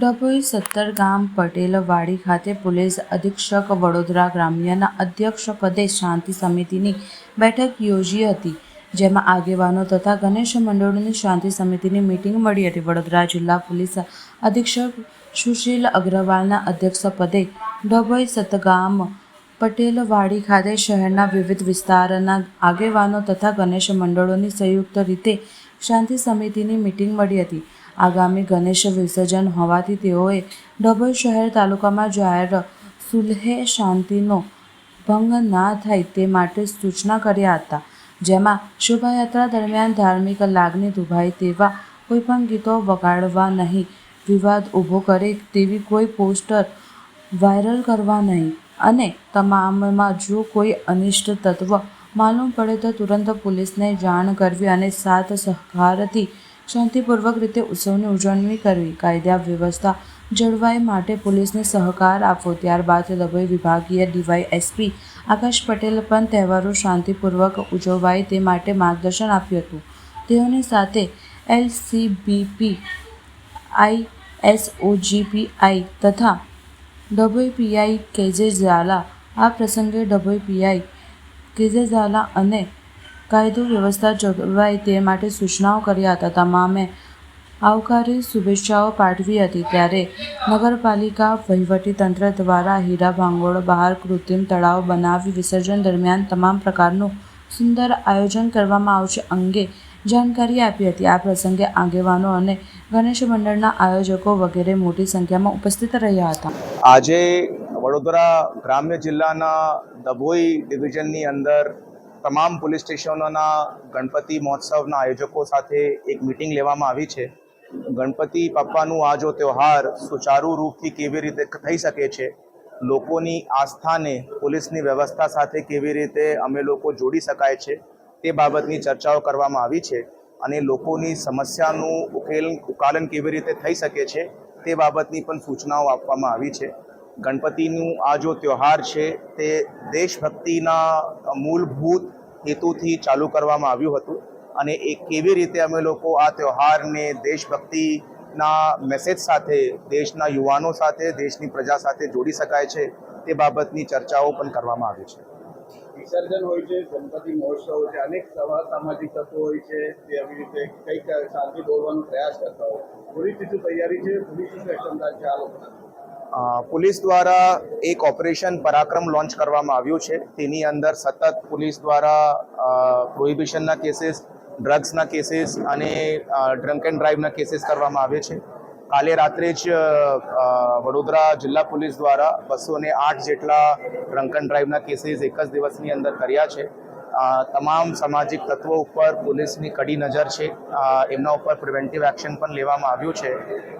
ડભોઈ સત્તર ગામ પટેલવાડી ખાતે પોલીસ અધિક્ષક વડોદરા ગ્રામ્યના અધ્યક્ષ પદે શાંતિ સમિતિની બેઠક યોજી હતી, જેમાં આગેવાનો તથા ગણેશ મંડળોની શાંતિ સમિતિની મીટિંગ મળી હતી. વડોદરા જિલ્લા પોલીસ અધિક્ષક સુશીલ અગ્રવાલના અધ્યક્ષ પદે ડભોઈ સતગામ પટેલવાડી ખાતે શહેરના વિવિધ વિસ્તારના આગેવાનો તથા ગણેશ મંડળોની સંયુક્ત રીતે શાંતિ સમિતિની મીટિંગ મળી હતી. આગામી ગણેશ વિસર્જન હોવાથી તેઓએ ડભોઈ શહેર તાલુકામાં જાહેર સુલહે શાંતિનો ભંગ ના થાય તે માટે સૂચના કર્યા હતા. જેમાં શોભાયાત્રા દરમિયાન ધાર્મિક લાગણી દુભાય તેવા કોઈપણ ગીતો વગાડવા નહીં, વિવાદ ઊભો કરે તેવી કોઈ પોસ્ટર વાયરલ કરવા નહીં અને તમામમાં જો કોઈ અનિષ્ટ તત્વ માલુમ પડે તો તુરંત પોલીસને જાણ કરવી અને સાથ સહકારથી શાંતિપૂર્વક રીતે ઉત્સવની ઉજવણી કરવી. કાયદા, વ્યવસ્થા જળવાય માટે પોલીસને સહકાર આપવો. ત્યારબાદ દબઈ વિભાગીય ડીવાય એસપી આકાશ પટેલ પણ તહેવારો શાંતિપૂર્વક ઉજવાય તે માટે માર્ગદર્શન આપ્યું હતું. તેઓની સાથે એલસીબીપી આઈ એસઓજીપીઆઈ તથા ડભોઈ પીઆઈ કેજે ઝાલા આ પ્રસંગે ડભોઈ પીઆઈ કેજે ઝાલા અને કાયદો વ્યવસ્થા જળવાય તે માટે સૂચનાઓ કર્યા હતા. તમામે આવકારી શુભેચ્છાઓ પાઠવી હતી ત્યારે નગરપાલિકા વહીવટીતંત્ર દ્વારા હીરા ભાંગોળ બહાર કૃત્રિમ તળાવ બનાવી વિસર્જન દરમિયાન તમામ પ્રકારનું સુંદર આયોજન કરવામાં આવશે અંગે જાણકારી આપી હતી. આ પ્રસંગે આગેવાનો અને ગણેશ મંડળના આયોજકો વગેરે મોટી સંખ્યામાં ઉપસ્થિત રહ્યા હતા. આજે વડોદરા ગ્રામ્ય જિલ્લાના દભોઈ ડિવિઝનની અંદર તમામ પોલીસ સ્ટેશનોના ગણપતિ મહોત્સવના આયોજકો સાથે એક મિટિંગ લેવામાં આવી છે. ગણપતિ પપ્પાનું આ જો તહેવાર સુચારુ રૂપથી કેવી રીતે થઈ શકે છે, લોકોની આસ્થાને, પોલીસની વ્યવસ્થા સાથે કેવી રીતે અમે લોકો જોડી શકાય છે, તે બાબતની ચર્ચાઓ કરવામાં આવી છે અને લોકોની સમસ્યાનું ઉકેલ, ઉકાલન કેવી રીતે થઈ શકે છે, તે બાબતની પણ સૂચનાઓ આપવામાં આવી છે. ગણપતિનું આ જો તહેવાર છે, તે દેશભક્તિના મૂળભૂત હેતુથી ચાલુ કરવામાં આવ્યું હતું અને એ કેવી રીતે અમે લોકો આ તહેવારને દેશભક્તિના મેસેજ સાથે, દેશના યુવાનો સાથે, દેશની પ્રજા સાથે જોડી શકાય છે તે બાબતની ચર્ચાઓ પણ કરવામાં આવી છે. વિસર્જન હોય છે, ગણપતિ મહોત્સવ છે, અનેક સભા સામાજિક તત્વો હોય છે તે આવી રીતે કંઈક શાંતિ દોરવાનો પ્રયાસ કરતા હોય પોલીસની શું તૈયારી છે પોલીસની શું ક્ષમતા છે આ લોકોના પોલીસ દ્વારા એક ઓપરેશન પરાક્રમ લોન્ચ કરવામાં આવ્યું છે. તેની અંદર સતત પોલીસ દ્વારા પ્રોહિબિશનના કેસીસ, ડ્રગ્સના કેસીસ અને ડ્રંક એન્ડ ડ્રાઈવના કેસીસ કરવામાં આવે છે. કાલે રાત્રે જ વડોદરા જિલ્લા પોલીસ દ્વારા બસો આઠ જેટલા ડ્રંક એન્ડ ડ્રાઈવના કેસીસ એક જ દિવસની અંદર કર્યા છે. તમામ સામાજિક તત્વો ઉપર પોલીસની કડી નજર છે. એમના ઉપર પ્રિવેન્ટિવ એક્શન પણ લેવામાં આવ્યું છે.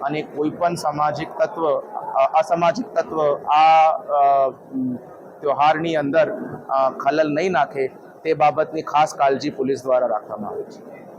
અને કોઈ પણ સામાજિક તત્વ અસામાજિક તત્વ આ ત્યોહારની અંદર ખલલ નહીં નાખે તે બાબતની ખાસ કાળજી પોલીસ દ્વારા રાખવામાં આવે છે.